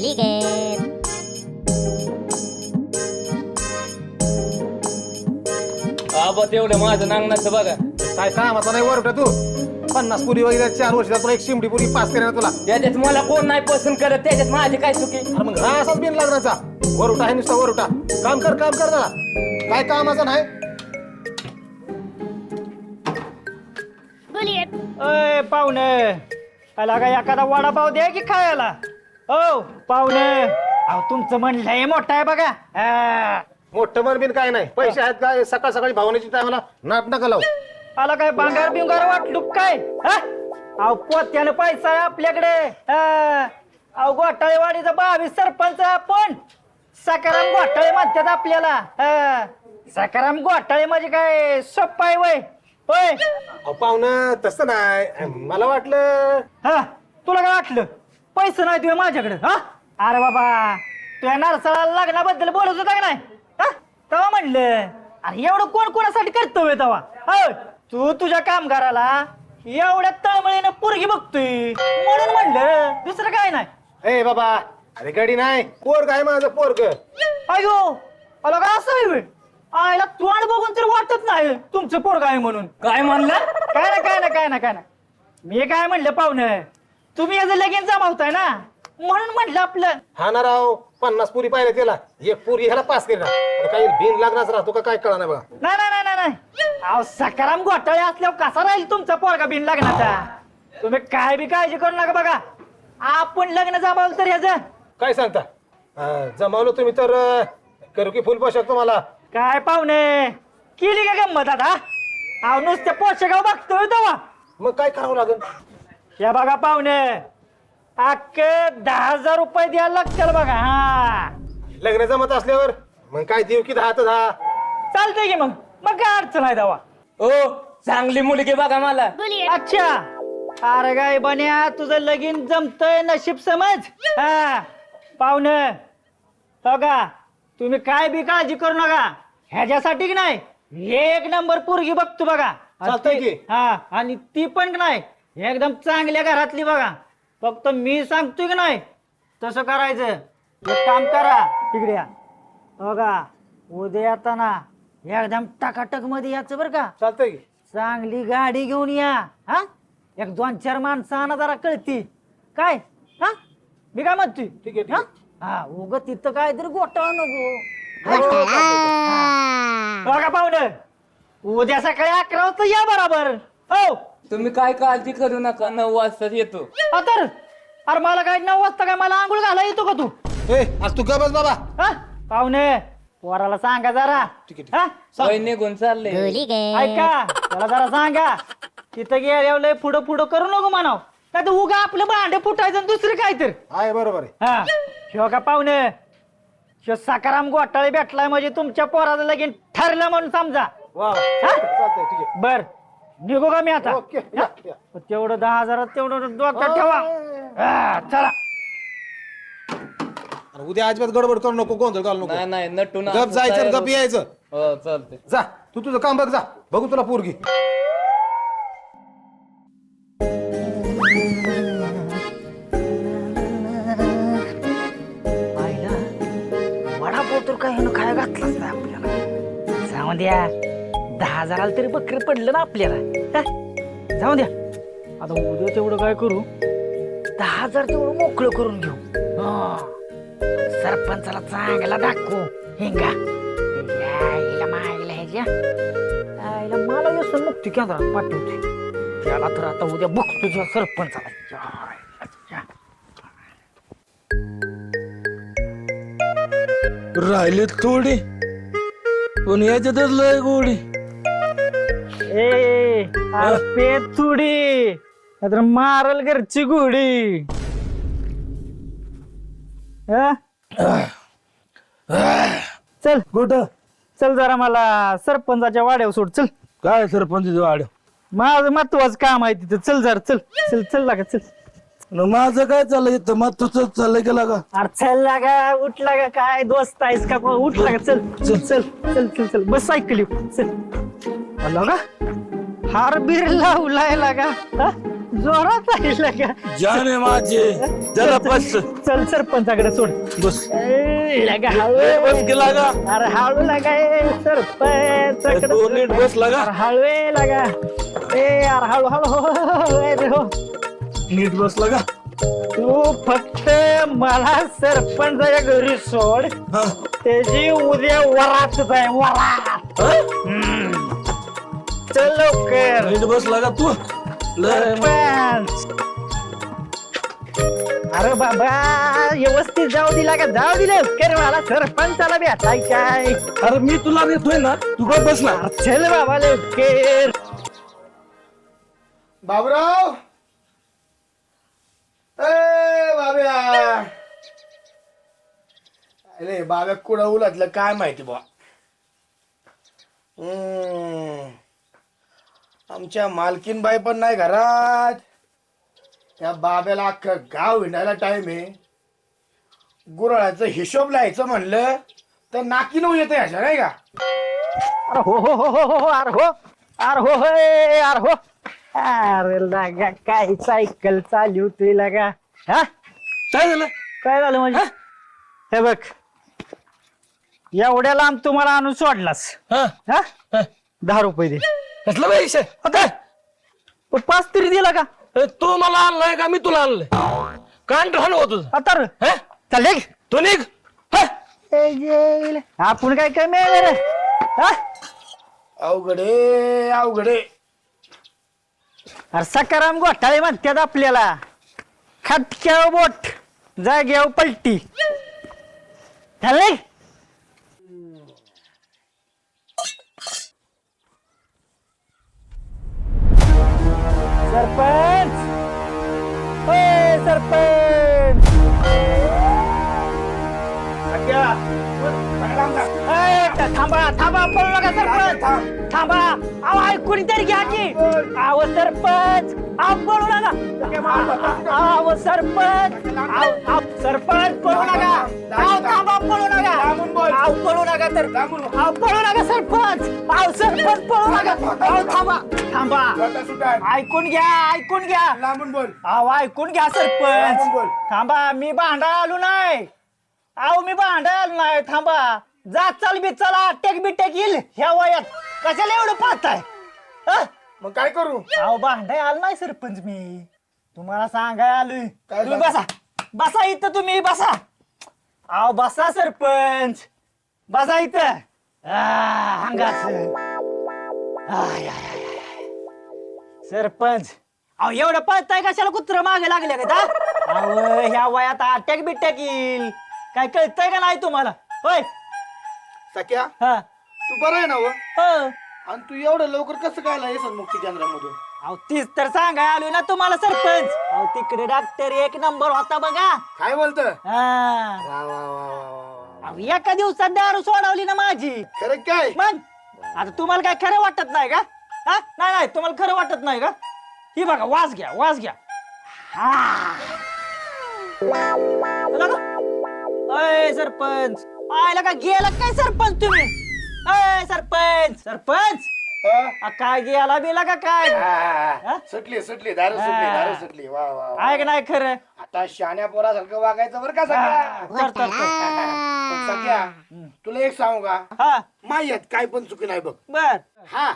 Hooligan. आबा तेवढं माझं नांगणाचं बघा. काय कामाचा नाही वरटा तू? पन्नास पुरी वगैरे चार वर्षात तुला एक शिमडी पुरी पास करणार तुला. त्याच्यात मला कोण नाही पसंत करत त्याच्यात माझी काय चुकी? अरे मग हा असाच बिन लग्नाचा वरुटा आहे नुसता वरुटा काम कर काम कर जरा. काय कामाचं नाही. अय पाहुणे. आला का एखादा वडापाव द्या की खायला? हो पाहुणे. अहो तुमचं मन लय मोठं आहे बघा. मोठं मन बिन काय नाही. पैसे आहेत काय? सकाळ सकाळी भावनेची टायमाला नाट नका लावू. आला काय भांगार बिंगार वाटलू काय हा? अहो पोत्यानं पैसा आहे आपल्याकडे. हा. अहो घोटाळेवाडीचा बावीस सरपंच आहे आपण. सकाराम घोटाळे म्हणतात आपल्याला. हा. सकाराम घोटाळे म्हणजे काय? सोप्पा आहे वय. होय. अहो पाहुणं तसं नाही. मला वाटलं हा. तुला काय वाटलं? पैसे नाही तुझ्या माझ्याकडे हा? अरे बाबा तुझ्या नारसाळाला लग्नाबद्दल बोलत होता का नाही? हा? तेव्हा म्हणलं अरे एवढं कोण कोणासाठी कर्तव्य तेव्हा? होय तू तुझ्या कामगाराला एवढ्या तळमळीनं पोरगी बघतोय. म्हणून म्हणलं दुसरं काय नाही. ए बाबा अरे गडी नाही पोरग आहे माझं पोरग. अयो अला काय असं आहे बे? आईला तोंड बघून तर वाटत नाही तुमचं पोरग आहे म्हणून. काय म्हणलं? काय ना काय ना काय ना काय ना मी काय म्हणलं पाहुणं तुम्ही याचं लगीन जमावताय ना? म्हणून म्हणलं आपलं. हा ना राव पन्नास पुरी पाहिजे त्याला. एक पुरी ह्याला पास केला काही बिन लागणार राहतो का काय कळा नाही बघा. नाही नाही नाही नाही नाही. अहो सकाराम घोटाळे असल्यावर कसा राहील तुमचा पोरगा बिन लग्नाचा? तुम्ही काय बी काळजी करू नका बघा. आपण लग्न जमावलं तर याचं काय सांगता? अं, जमावलं तुम्ही तर अं, करू की फुल पोशाख तुम्हाला? काय पाहुणे? केली का गंमत आता? अहो नुसत्या पोषगाव बघतोय तेव्हा. मग काय करावं लागेल? या बघा पाहुणे. अख्खे दहा हजार रुपये द्यायला लागतील बघा हा. लग्न जमत असल्यावर? मग काय देऊ की दहा तर दहा? चालतंय की मग? मग काय अडचण आहे तेव्हा? ओ चांगली मुलगी बघा मला. अच्छा. अरे गाय बन्या तुझं लगीन जमतय नशीब समज. हा. पाहुण बघा तुम्ही काय बी काळजी करू नका. ह्याच्यासाठी की नाही? एक नंबर पोरगी बघतो बघा. चालतंय की? हा आणि ती पण की नाही. एकदम चांगल्या घरातली बघा. फक्त मी सांगतोय की नाही तसं करायचं. एक काम करा तिकडे या. बघा उद्या येताना एकदम टकाटकमध्ये याचं बरं का. चालतंय की. चांगली गाडी घेऊन या. हा? एक दोन चार माणसं आणा जरा कळती. काय? हा? मी काय म्हणतोय? ठीक आहे, ठीक हा? हा उग तिथं काय तरी गोटाळ नको. बघा पाहुणं उद्या सकाळी अकरा वाजता या बरोबर. हो. तुम्ही काय काळजी करू नका नऊ वाजता येतो. हा तर अरे मला काय नऊ वाजता काय? मला आंघोळ घाला येतो का तू? ए आज तू का बस बाबा? हा? पाहुणे पोराला सांगा जरा. ठीक आहे, हा? वय निघून चालले. ऐका त्याला जरा सांगा. तिथं गेल्यावर लय पुढं पुढं करू नको म्हणाव. नाही तर उगा आपलं भांडे फुटायचं आणि दुसरं काय तर. आहे बरोबर आहे. हा. शिव का पाहुणे? शिव सकाराम घोटाळे भेटलाय म्हणजे तुमच्या पोराचं लगीन ठरलं म्हणून समजा. वा वा. हा? चालतंय ठीक आहे. बर. निघू का मी आता? ओके या, या. तेवढं दहा हजारात तेवढं डोक्यात ठेवा. हा, चला. आणि उद्या अजिबात गडबड करू नको गोंधळ घालू नको. नाही नाही नटून गप असं जायचं गप यायचं. हो चालते जा तू तुझं काम बघ जा. बघू तुला पोरगी. आईला वडापाव तर काय ह्यानं काय घातलाच नाही आपल्याला. जाऊ द्या. दहा हजाराला तरी बकर पडलं ना आपल्याला. हा? जाऊ द्या. आता उद्या तेवढं काय करू? दहा हजार तेवढं मोकळं करून घेऊ. हा. सरपंचाला चांगला दाखवू. हिंगा. यायला मायला ह्याच्या. आईला मला यसं मुक्ती केंद्रात पाठवते त्याला तर आता उद्या बघतो तुझ्या सरपंचाला. या, या. राहिले थोडे. पण याच्यातच लय गोडी. पे थोडी. नाहीतर मारल घरची गोडी हा? चल. कुठं? चल जरा मला सरपंचाच्या वाड्यावर सोड. चल. काय सरपंच वाढ माझं महत्वाचं काम आहे तिथं. चल जरा चल. चल चल लागा चल. माझं काय चाललंय इथं? मग तुझं चाललंय गेला का अरे चल लागा उठला का काय दोस्त आहेस का? उठला का चल. चल. चल चल चल चल. बस सायकली चल. आला का हार बीर लावलाय लागा हा? जोरात आहे का? जाने माझे त्याला बस. चल सरपंचाकडे सोड. बस. ए, लगा हळू. बस गेला का अरे हळू लागा ए, सरपंचाकडे तो नीट बस लागा. अरे हळू ए लागा. ए अरे हळू हळू हो, हो, हो, ए, रे, हो. नीट बस लागा. तू फक्त मला सरपंचाच्या घरी सोड. हा. त्याची उद्या वरात आहे वरात. हा? चल लवकर. नीट बस लागा तू. लय सरपंच. अरे बाबा व्यवस्थित जाऊ दिला का जाऊ दिले कर मला सरपंचाला भेटाय काय अरे मी तुला नेतोय ना तू काय बस ना. चल बाबा लवकर. बाबराव. ए बाब्या. अरे बाब्या कुठं उलटलं? काय माहिती बा हम्म. आमच्या मालकीनबाई पण नाही घरात. त्या बाब्याला अख्खं गाव हिंडायला टाइम आहे. गुराळाचं हिशोब लिहायचं म्हणलं तर नाकी नऊ येते ह्याच्या नाही का? अरे हो हो हो हो हो अरे हो अरे हो हो ए, अरे हो. अरे लागा काय सायकल चालू होती लागा. हा? काय झालं? काय झालं म्हणजे? हे बघ एवढ्या लांब तुम्हाला आणून सोडलास. हा? हा? हा. दहा रुपये दे. कसलं पैसे पण पाच तरी दिला का ए, तू मला आणलाय का मी तुला आणलंय कान राहणं होत आता रे. हा चल निघ. तू निघ हा? ए, जेल. आपण काय कमी आहे रे हा? अवघडे अवघडे अरे सकाराम घोटाळे म्हणतात आपल्याला खटक्याव बोट जाग्याव पलटी चल निघ. अहो सरपंच अहो पळू नका. अहो सरपंच अहो, सरपंच पळू नका. अहो थांबा पळू नका. अहो पळू नका तर अहो पळू नका सरपंच. अहो सरपंच पळू नका. अहो थांबा. थांबा. ऐकून घ्या ऐकून घ्या. लांबून बोल. अहो ऐकून घ्या बोल. सरपंच थांबा मी भांडा आलो नाही. अहो मी भांडा आलो नाही. थांबा. जा चल बी चला. टेक बी टेक येईल. ह्या वयात. कशाला एवढं पाहताय? हं? मग काय करू? अहो भांडाय आलो नाही सरपंच मी. तुम्हाला सांगाय आलोय. काय तुम्ही बसा. बसा इथं तुम्ही बसा. अहो बसा सरपंच. बसा इथं. आ, अंगाच आय, आय, आय, आय. सरपंच. अहो एवढं पळताय कशाला कुत्र मागे लागले का दा? अहो ह्या वयात अटॅक बिटॅक येईल. काय कळतंय का नाही तुम्हाला? होय. सख्या हा. तू बरं आहे ना व? हो. आणि तू एवढं लवकर कसं काय आला मुक्ती केंद्रामधून? अहो तीच तर सांगाय आलो ना तुम्हाला सरपंच. अहो तिकडे डॉक्टर एक नंबर होता बघा. काय बोलत? हा. वा वा वा वा वा अहो, एका दिवसात दारू सोडवली ना माझी. खरं काय? मग? आता तुम्हाला काय खरं वाटत नाही का? हा? नाही नाही तुम्हाला खरं वाटत नाही का? ही बघा वास घ्या वास घ्या. हा. चला का? अय सरपंच. आयला का गेला काय सरपंच तुम्ही? अय सरपंच. सरपंच! हा? आ, काय गेला बिला का काय? हा? सुटली सुटली दारू सुटली हा. दारू सुटली. वा वा वा. आहे का नाही खरं? आता शाण्या पोरासारखं वागायचं बरं का सगळ्या तर, तर, तर. सगळ्या तुला एक सांगू का? हा. माहीत काय पण चुकी नाही बघ. बर. हा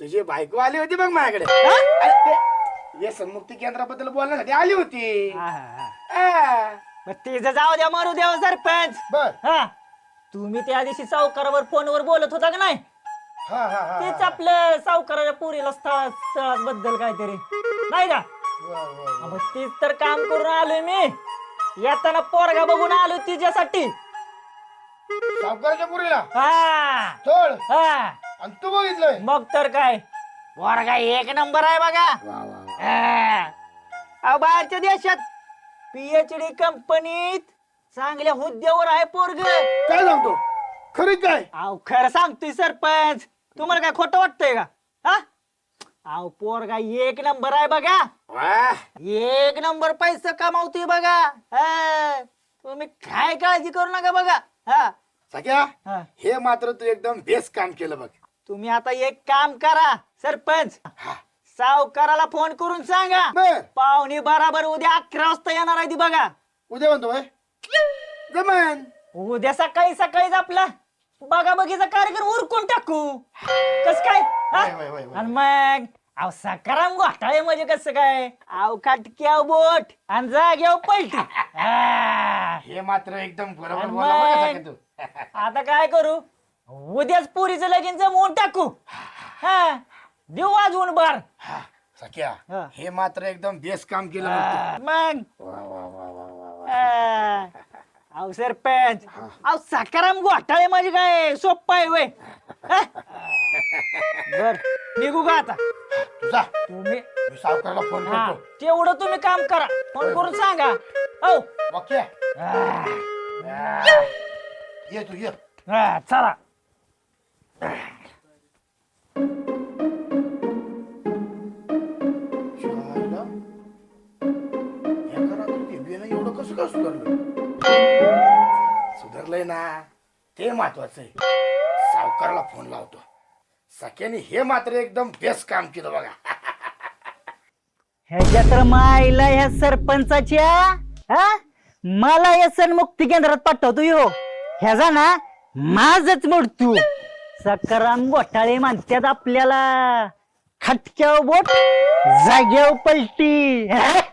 तुझी बायको आली होती बघ माझ्याकडे. हा? अरे ते व्यसन मुक्ती केंद्राबद्दल बोलण्यासाठी आली होती. हा, हा, हा. हा. मग तिचं जाऊ द्या मारू द्या हो सरपंच. बर. हा. तुम्ही त्या दिवशी सावकारावर फोनवर बोलत होता का नाही? हा हा हा तेच आपलं सावकाराच्या पुरीला स्थळ स्थळाबद्दल काहीतरी. नाही का? वा, वा, वा. मग तीच तर काम करून आलोय मी. येताना पोरगा बघून आलो तिच्यासाठी. सावकाराच्या पुरीला? हा. चढ हा. आणि तू बघितलंय? मग तर काय? पोरगा एक नंबर आहे बघा. हा. अहो बाहेरच्या देशात पीएचडी कंपनीत चांगल्या हुद्द्यावर आहे पोरग. काय सांगतो? खरी काय? अहो खरं सांगतोय सरपंच. तुम्हाला काय खोटं वाटतंय का? हा? अहो पोरगा एक नंबर आहे बघा. एक नंबर पैसा कमावतोय बघा. हा. तुम्ही काय काळजी करू नका बघा. हा. सगळ्या हा. हे मात्र तू एकदम बेस्ट काम केलं बघ. तुम्ही आता एक काम करा सरपंच. हा. सावकाराला फोन करून सांगा. बर. पाहुणे बराबर उद्या अकरा वाजता येणार आहे ती बघा. उद्या म्हणतो जमन. उद्या सकाळी सकाळीच आपला बघा बघीचा कार्यक्रम उरकून टाकू कस काय हा? वय, वय, वय, वय. आणि मग अहो सकाराम घोटाळे म्हणजे कसं काय अहो खाटक्याव बोट आणि जाग्याव पलटी हा. हे मात्र एकदम बरोबर बरं का मग? तू आता काय करू उद्याच पुरीचं लगीन जमवून टाकू हा देऊ वाजवून बार हा, सख्या हा. हे मात्र एकदम बेस्ट काम केलं बघ तू. मग वा, वा, वा, वा, वा, वा. आ, अहो सरपंच. अहो सकाराम घोटाळे म्हणजे काय? सोप्पा आहे वय. बर निघू का आता? तुझा तुम्ही मी सावकाराला फोन हा करतो. तेवढं तुम्ही काम करा. फोन करून सांगा. हो. ओके ये तू ये. चला. सुधारलंय ना. ते महत्वाचं आहे. सावकाराला फोन लावतो. सख्याने हे मात्र एकदम बेस्ट काम केलं बघा. ह्याच्या तर मायला ह्या सरपंचाच्या हा? मला या सण मुक्ती केंद्रात पाठवतो हो. ह्याचा ना माझच मोडतू. सकाराम घोटाळे म्हणतात आपल्याला. खटक्याव बोट जाग्याव पलटी.